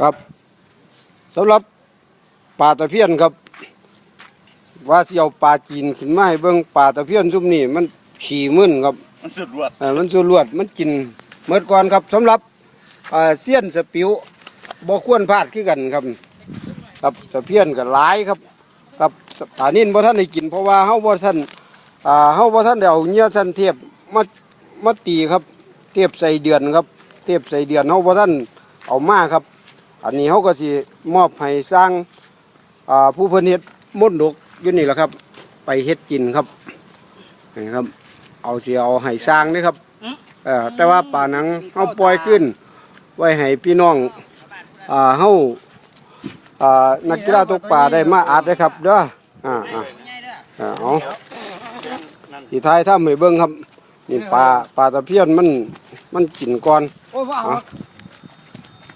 ครับสำหรับปลาตะเพียนครับ ว่าสิเอาปลาจีนขึ้นมาให้เบิ่งปลาตะเพียนซุมนี้มันขี่มึนครับมันสุดรวดเอ่อมันสูรวดมันกินเมื่อก่อนครับสำหรับอ่าเสี้ยนสปิวบ่ควรพลาดคือกันครับ ครับตะเพียนก็หลายครับครับปลานิ่นบ่ท่านได้กินเพราะว่าเฮาบ่ท่านอ่าเฮาบ่ท่านได้เอาเหยื่อท่านเทียบมามาตีครับ เทียบใส่เดือนครับ เทียบใส่เดือนเฮาบ่ท่านเอามาครับ อันนี้เฮาก็สิมอบให้สร้างผู้เพิ่นเฮ็ดมนต์ดกยู่นี่แหละครับ ไปเฮ็ดกินครับนี่ครับ เอาสิเอาให้สร้างนี่ครับเออแต่ว่าป่าหนังเฮาปล่อยขึ้น ไว้ให้พี่น้องอ่าเฮาอ่านักกีฬาตกปลาได้มาอัดได้ครับเด้ออ่าอ่าเอาที่ท้ายถ้าให้เบิ่งครับ นี่ปลาปลาตะเพียนมันมันกินก่อนโอ้ว้าวเอ